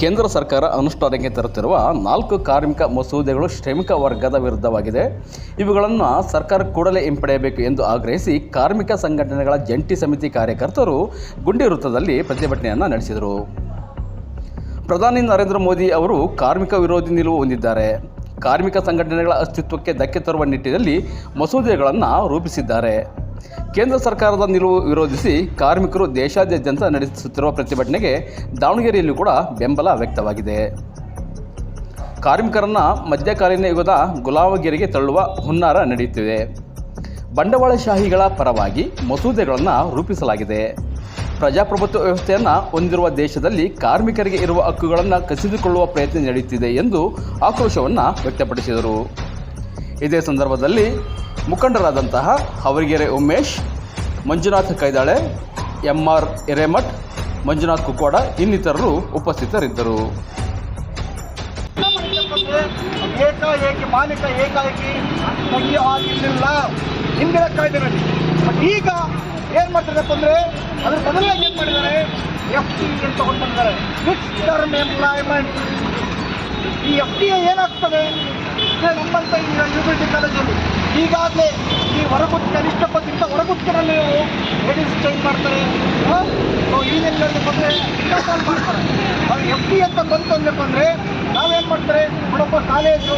ಕೇಂದ್ರ ಸರ್ಕಾರ ಅನುಷ್ಠಾನಕ್ಕೆ ತರುತ್ತಿರುವ ನಾಲ್ಕು ಕಾರ್ಮಿಕ ಮಸೂದೆಗಳು ಶ್ರಮಿಕ ವರ್ಗದ ವಿರುದ್ಧವಾಗಿದೆ. ಇವುಗಳನ್ನು ಸರ್ಕಾರ ಕೂಡಲೇ ಹಿಂಪಡೆಯಬೇಕು ಎಂದು ಆಗ್ರಹಿಸಿ ಕಾರ್ಮಿಕ ಸಂಘಟನೆಗಳ ಜಂಟಿ ಸಮಿತಿ ಕಾರ್ಯಕರ್ತರು ಗುಂಡಿ ವೃತ್ತದಲ್ಲಿ ಪ್ರತಿಭಟನೆಯನ್ನು ನಡೆಸಿದರು. ಪ್ರಧಾನಿ ನರೇಂದ್ರ ಮೋದಿ ಅವರು ಕಾರ್ಮಿಕ ವಿರೋಧಿ ನಿಲುವು ಹೊಂದಿದ್ದಾರೆ. ಕಾರ್ಮಿಕ ಸಂಘಟನೆಗಳ ಅಸ್ತಿತ್ವಕ್ಕೆ ಧಕ್ಕೆ ತರುವ ನಿಟ್ಟಿನಲ್ಲಿ ಮಸೂದೆಗಳನ್ನು ರೂಪಿಸಿದ್ದಾರೆ. ಕೇಂದ್ರ ಸರ್ಕಾರದ ನಿಲುವು ವಿರೋಧಿಸಿ ಕಾರ್ಮಿಕರು ದೇಶಾದ್ಯಂತ ನಡೆಸುತ್ತಿರುವ ಪ್ರತಿಭಟನೆಗೆ ದಾವಣಗೆರೆಯಲ್ಲೂ ಕೂಡ ಬೆಂಬಲ ವ್ಯಕ್ತವಾಗಿದೆ. ಕಾರ್ಮಿಕರನ್ನು ಮಧ್ಯಕಾಲೀನ ಯುಗದ ಗುಲಾಮಗಿರಿಗೆ ತಳ್ಳುವ ಹುನ್ನಾರ ನಡೆಯುತ್ತಿದೆ. ಬಂಡವಾಳಶಾಹಿಗಳ ಪರವಾಗಿ ಮಸೂದೆಗಳನ್ನು ರೂಪಿಸಲಾಗಿದೆ. ಪ್ರಜಾಪ್ರಭುತ್ವ ವ್ಯವಸ್ಥೆಯನ್ನು ಹೊಂದಿರುವ ದೇಶದಲ್ಲಿ ಕಾರ್ಮಿಕರಿಗೆ ಇರುವ ಹಕ್ಕುಗಳನ್ನು ಕಸಿದುಕೊಳ್ಳುವ ಪ್ರಯತ್ನ ನಡೆಯುತ್ತಿದೆ ಎಂದು ಆಕ್ರೋಶವನ್ನು ವ್ಯಕ್ತಪಡಿಸಿದರು. ಇದೇ ಸಂದರ್ಭದಲ್ಲಿ ಮುಖಂಡರಾದಂತಹ ಅವರಿಗೆರೆ ಉಮೇಶ್, ಮಂಜುನಾಥ್ ಕೈದಾಳೆ ಎಂ ಆರ್ ಹಿರೇಮಠ್, ಮಂಜುನಾಥ್ ಕುಕ್ವಾಡ ಇನ್ನಿತರರು ಉಪಸ್ಥಿತರಿದ್ದರು. ಏಕಾಏಕಿ ಮಾಲೀಕ ಏಕಾಏಕಿ ಆಗಿರಲಿಲ್ಲ ಹಿಂದಿನ ಕಾಯ್ದೆನಲ್ಲಿ ಬಟ್ ಈಗ ಏನ್ ಮಾಡ್ತಾರೆ ಅಂದ್ರೆ ಅದ್ರ ಬದಲಾಗಿ ಏನ್ ಮಾಡಿದ್ದಾರೆ? ಎಫ್ ಟಿ ಅಂತ ಹೊಂದಿದ್ದಾರೆ ಫಿಕ್ಸ್ ಟರ್ಮ್ ಎಂಪ್ಲಾಯ್ಮೆಂಟ್ ಈ ಎಫ್ ಟಿ ಏನಾಗ್ತದೆ? ನಮ್ಮಂತ ಈ ಯೂನಿವರ್ಸಿಟಿ ಕಾಲೇಜಲ್ಲಿ ಈಗಾಗಲೇ ಈ ಹೊರಗುತ್ತಿ ಕನಿಷ್ಠ ಪದದಿಂದ ಹೊರಗುತ್ತಿನಲ್ಲಿ ಲೇಡೀಸ್ ಚೇಂಜ್ ಮಾಡ್ತಾರೆ. ಈಗಿನಲ್ಲಿ ಬಂದರೆ ಮಾಡ್ತಾರೆ. ಅವ್ರು ಎಫ್ ಡಿ ಅಂತ ಬಂತು ಅಂದ್ರೆ ಬಂದರೆ ನಾವೇನು ಮಾಡ್ತಾರೆ? ನೋಡಪ್ಪ, ಕಾಲೇಜು